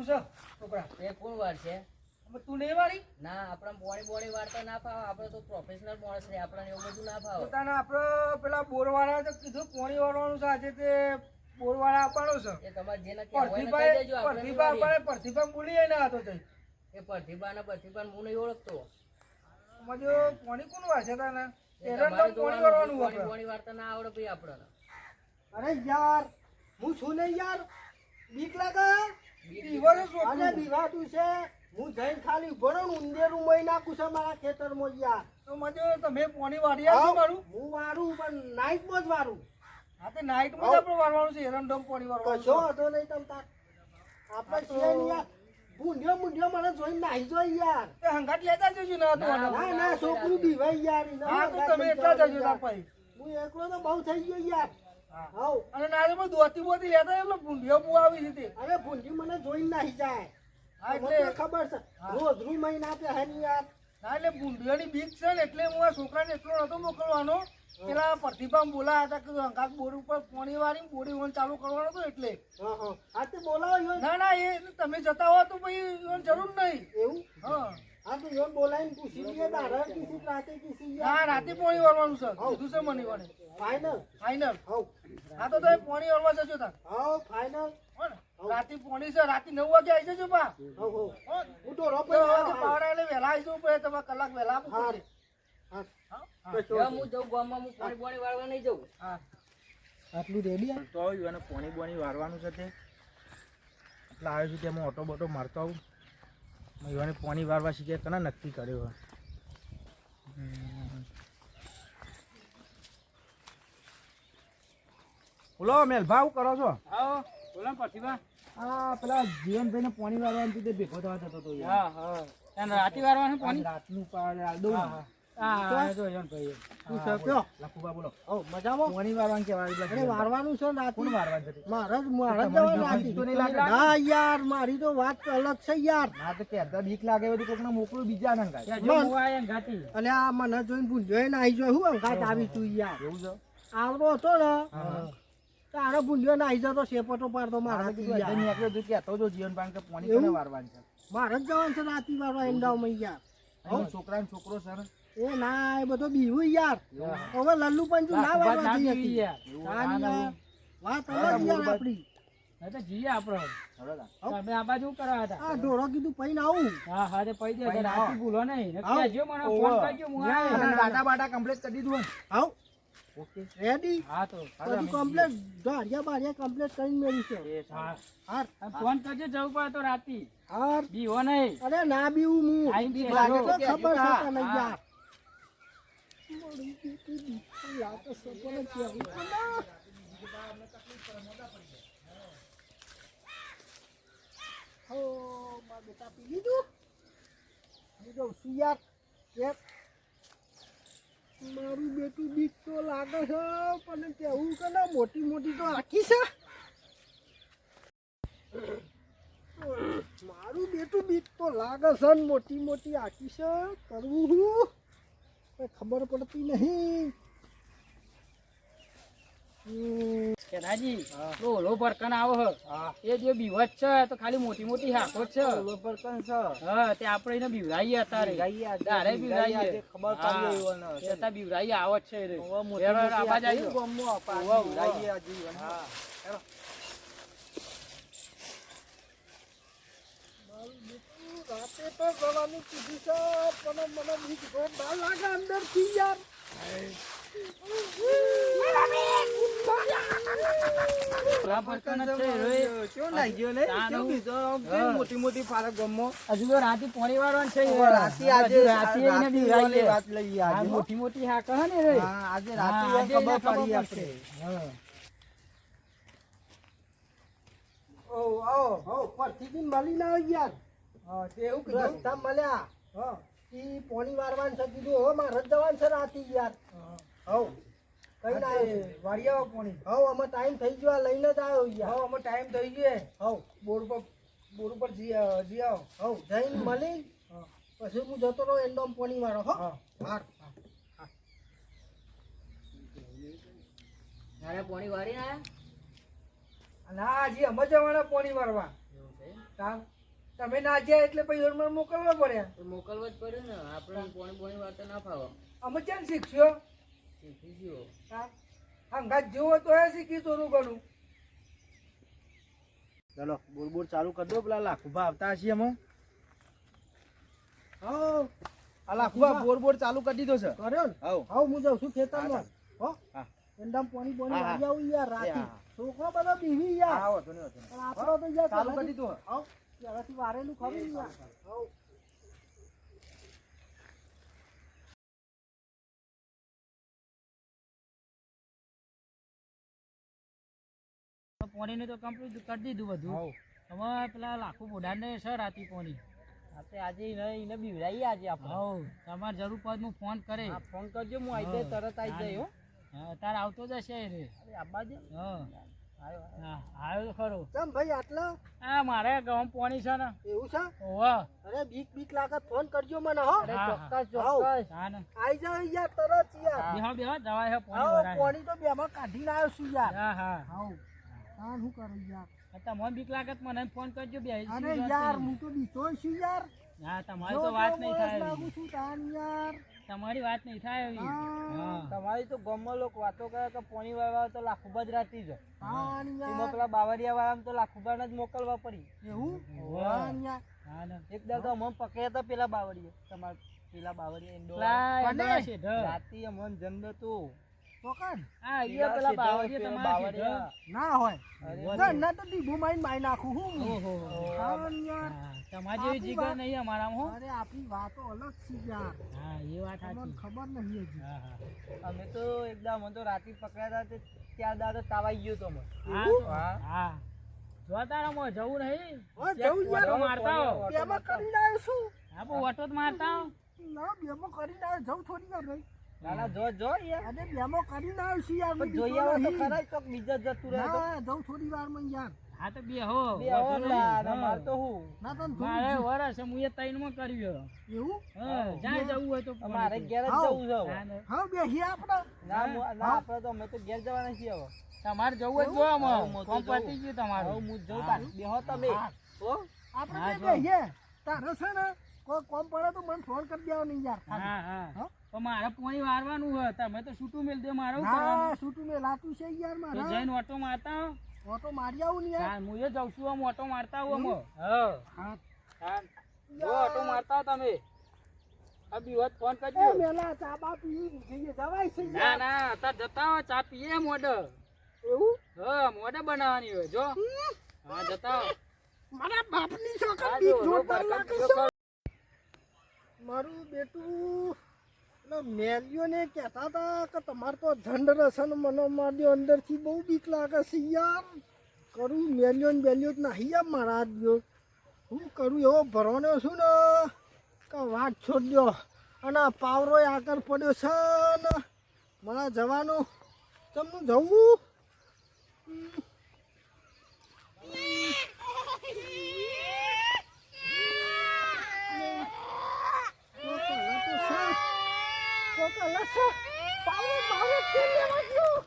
વાળવાનું છે? છોકરા. એ કોણ વાર છે? તું નહીં વાળી? ના આપણે પોણી બોણી વાળતા ના ફાવે. આપણે તો પ્રોફેશનલ માણસ છે આપણને એવું બધું ના ફાવે. પોતાના આપણે પેલા બોરવાળા તો કીધું પોણી વાળવાનું છે આજે તે બોરવાળા આપવાનો છે. એ તમારે જેને કહેવાય ને કહી દેજો પરથીભાઈ આપણે નહીં પરથીભા વાળીએ. આપણે પરથીભા બોલી ને આ જઈ. એ પ્રતિભા ને પ્રતિભા હું નહીં ઓળખતો. મજો પોણી કોણ વાંચે તાને? પોણી જોવાનું, વાળવાનું આપણે બોણી વાળતા ના આવડે ભાઈ આપણને. અરે યાર હું છું ને યાર. બીક લાગે? અને છોકરું. બીવાતું છે હું જઈને ખાલી ને ઊંધેરું મહી નાખું છે મારા ખેતરમાં યાર તો મજો તમે પોણી વાળી મારું. હું વારું પણ નાઈટમાં જ વારું. હા તે નાઈટમાં જ આપણે છે પોણી વાળવાનું કશો હતો નહીં તમ તાર. આપણે છીએ યાર. ભૂંડ્યો મૂંડ્યો મને જોઈને નાહી જોઈ યાર. તે હંગાટ લેતા જજો ને તો ના, ના ના છોકરું બીવાઈ યાર હા તો તમે એટલા જજો હું એકલો તો બહુ થઈ ગયો યાર. અને નારે માં દોતી બોતી લેતા એટલે ભૂંડિયો બુ આવી હતી અરે ભૂંડી મને જોઈને નાહી જાય. હા એટલે ખબર છે? રોજ રૂ મહિના આપે હે ને યાર. ના એટલે ભૂંડિયોની બીક છે ને એટલે હું આ છોકરાને એટલો નતો મોકલવાનો. પેલા પ્રતિભા બોલાયા હતા કે હંગાત બોર ઉપર પોણી વાળી બોડી ઓન ચાલુ કરવાનો હતો એટલે. હા તે બોલાવો ના ના એ તમે જતા હો તો પછી જરૂર નહીં. એવું? હા. હા તો બોલાવીને પૂછી લઈએ કીધું રાતે ના રાતે પોણી વાળવાનું છે. કીધું છે મને વને ફાઇનલ ફાઈનલ હવ. હા તો તમે પોણી વાળવા જજો તાર. હવ ફાઇનલ રાતે પોણી છે રાતે નવ વાગે આવી જજો બા. હવ હવ. હો હું તો રોપે પાવડા એટલે વહેલા આવી જવું પડે તમારે કલાક વહેલા આપવું હા? પડે હા. હા હું જઉં ગામમાં હું પોણી બોણી વાળવા નહીં જઉં. હા. આટલું રેડી તો આવ્યું અને પોણી બોણી વારવાનું છે તે. એટલે આવ્યો છું હું ઓટો બોટો મારતો આવું. યુવાને પાણી વારવા શીખે કના નક્કી કર્યો બોલો મેલભા ભાવ કરો છો? આવો બોલો પ્રતિભા હા પેલા જીવનભાઈને પાણી વારવાનું તે ભેગો થવા જતો હતો હા હા. રાતે વારવાનું પાણી? રાતનું પાડે દઉં મારે જવાનું તો વાત અલગ છે યાર. બીક લાગે મોકલું બીજા અને આ મને જોઈને ભૂંડ્યો ને આવી જોઈ હું અંગાત આવી તું યાર. આવડો હતો ને. તારે ભૂંડ્યો ને આવી જતો શેપટો પાડતો મારે મારા કીધું યાર. અડધે નીકળ્યો તો કહેતો હતો જીવનભાઈ કે પોણી વારવાનું છે? મારે જ જવાનું છે રાતી વાળવા એંડાવમાં યાર. છોકરા ને છોકરો ને એ ના એ બધો બીવું યાર. હવે લલ્લુ પંચુ ના વાળવા જઈ યાર. વાત હા, અલગ યાર બોલ, આપડી હવે તા. આ ઢોરો કીધું પૈને આવું. ભાઈ ના આવો. આવ. ઓવે. અને દાદા બાટા કમ્પ્લીટ કરી દીધું આવ. ઓકે. રેડી હવે બધું અમે કમ્પ્લેટ ધારિયા બારિયા કરીને મેળી છે. જઈએ. એ ફોન કરજો જવું પડે તો રાતી. હા બીવો નહીં. અરે ના બીવું હું. ખબર છે તને યાર મોડી બીતી બીતી લાગે છે પણ કેવું પડે. હો, મારા બેટા બીક તો લાગે છે પણ કેવું કે મોટી મોટી તો આખી છે મારું બેટું બીક તો લાગે છે મોટી મોટી આખી છે, કરવું હું? ખબર પડતી નહીં કેનાજી તો ઓલો પરકન આવો હ એ જે બીવત છે તો ખાલી મોટી મોટી હાકો જ છે ઓલો પર છે. હા તે આપણે એને બીવરાઈએ આજે, તારે બીવરાઈએ ખબર પડી હા. એવોને. એ અત્યારે બીવરાઈએ આવો છે રે. મોટી મોટી આવાજ આજે આવ્યો. આપા. બીવરાઈએ આજે હા. મારું બેટું રાતે તો જવાનું કીધું છે પણ મને બીક જોરદાર લાગે અંદરથી યાર ઓલા પરકન જ છે એ રે. કેવો લાગી બીજો આમ કેમ હા. મોટી મોટી ફારક ગામમાં? હજુ તો રાતે પોણી વાળવાનું છે રાતે આજે રાતે. વાત આજે. મોટી મોટી હે ને રે આજે રાતે ખબર પડી પડશે. આપણે. ઓ આવો હો પરથી મળીને યાર હા તે એવું કીધું. રસ્તા મળ્યા. હા. ઈ પોણી વારવાનું છે કીધું હો મારે રદ જવાનું છે રાતે યાર. હવ. કઈ ના આવો પોણી. હવ અમે ટાઈમ થઈ ગયો આ લઈને જ આવ્યો યાર. અમે ટાઈમ થઈ ગયો. હવ. બોર પર બોર ઉપર જી જી આવો. હવ જઈને મળી. હા. પછી હું જતો રહું એન્ડોમ પોણી વાળો હો. હા. તારે પોણી વાળી ના? ના હજી અમે જવાના પોણી મારવા તાણ. તમે ના જ્યા એટલે પછી મને મોકલવા પડ્યા મોકલવા જ પડ્યું ને. આપણે પોણી પોણી વાત ના ફાવો. અમે કેમ શીખશો? શીખીશું તાણ. હંગાત જેવો તો એ શીખી થોડું ઘણું. ચલો બોર બોર ચાલુ કરી દો પેલા. લાખુભા આવતા હશે અમે હા. આ લાખુભા બોર બોર ચાલુ કરી દીધો છે. કર્યો ને? હા હા હું જાઉં છું ખેતરમાં. હો હા. એંડામ પોણી પોણી આવી હા. આવું યાર રાતે. છોકરો બધો બીવી યાર. હા વાંધો નહીં વાંધો આપણો તો યાર ચાલુ કરી દીધું હે? હાવ, વારેલું ખબર ને પોણીને તો કમ્પ્લીટ કરી દીધું બધું. હવે. પેલા લાખો બોડાને છે રાતી પોણી. આપણે આજે એને બીવડાવીએ આજે આપણે. હવ. તમારે જરૂર પડે હું ફોન કરે. ફોન કરજો હું આવી જાય તરત આવી જાય હો હા, તારે આવતો જશે રે. આબા દે હા. આવ્યો. હા, ખરો. ચમ ભાઈ આટલો? આ મારે ગામ પોણી છે ને. એવું છે? ઓહો. અરે બીક બીક લાગે ફોન કરજો મને હો. અરે હા, ચોક્કસ. ચોક્કસ. હા ને. આઈ જાવ યાર તરત યાર. બેહો બેહો જવાય હે પોણી ભરાય પોણી તો બેમાં કાઢીને આવ્યો છું યાર. હા હા. હાઉ તાન શું કરું યાર? તમને બીક લાગે મને ફોન કરજો બે અરે યાર હું તો બીતો છું યાર. હા તમારી તો વાત નહીં થાય લાગુ છું તાન યાર. તમારી વાત નહીં થાય એવી. હા. હા. તમારી તો ગામમાં લોકો વાતો કરે કે પોણી વાળવા તો લાખુબા જ રાતી જ. એમાં પેલા બાવરિયા વાળા તો લાખુબાને જ મોકલવા પડી. એવું? ને. એક દાડો અમને પકડ્યા હતા પેલા બાવરિયા. તમારા પેલા બાવરિયા? રાતી અમને જન્મ હતું હા પેલા બાવળિયા તમારા બાવરિયા ના હોય. ના ના તો ડીબો માઈન મારી નાખું હું. યાર. તમારી જેવી જીગર નહીં અમારામાં અરે આપણી વાતો અલગ છે યાર. હા એ વાત સાચી. ખબર નહીં હજી. હા હા. અમે તો એકદમ અમે તો રાતી પકડ્યા હતા તે ત્યાર દાડો તાવાઈ ગયો તો હા હા. જો જવું નહીં? જવું યાર. મારતા હો. બેમાં કરીને છું. હા બહુ ઓટો જ મારતા ના બેમાં કરી જવું થોડી વાર રહી. ના ના જો જો યાર. અરે બેમાં કરીને આવ્યો છું યાર પણ જોઈ આવો તો ખરા ચોક બીજા જતું રહે ના જવું થોડી યાર. હા તો બે હો બે ને નહીં. માર તો હું. ના તને મારે વરસ હું એ ત્રણમાં કર્યું એવું? હા જ્યાં જવું હોય તો ફોન ઘેર જ જવું છે હા ને. હા આપણે ના ના આપણે તો અમે તો ઘેર જવાના છીએ હવે. તમારે જવું જો. કોમ પતી ગયું તમારું. હું જઉં તમે. હો? આપણે બે. તારે છે ને કોઈ કોમ પડે તો મને ફોન કરી દેવાનો યાર હા હા. હા? પણ મારે પોણી વારવાનું હોય. તમે તો છૂટું મેલ દે મારે ના? છૂટું મેં લાતું છે યાર મારા. જઈને ઓટો મારતા. ઓટો મારી આવું ને યાર. હા, એ જાઉં છું આમ ઓટો મારતા આવું આમાં. હા. હા. હા. ઓટો મારતા તમે. આ બી હોત ફોન કરજો. મેલા ચા બા પી જઈએ. જવાય છે ના ના તાર જતા હો ચા પીએ મોડ એવું? હા મોડ બનાવવાની હોય જો. હા જતા મારા બાપની છોકરી જોરદાર લાગે છે. મારું બેટું પેલા મેલીઓને કહેતા હતા કે તમારે તો ઝંડ રસન મનો માર્યો અંદરથી બહુ બીક લાગે છે યાર. કરું મેલ્યો ને બેલ્યો નહીં યાર મારા ગયો હું કરું એવો ભરવાનો છું ને. કે વાત છોડ્યો અને આ પાવરો આગળ પડ્યો છે ને. મારા જવાનું. તમને જવું કોકા તો છે કોકા લસા પાવરો પાવરો કેમ લેવા ગયો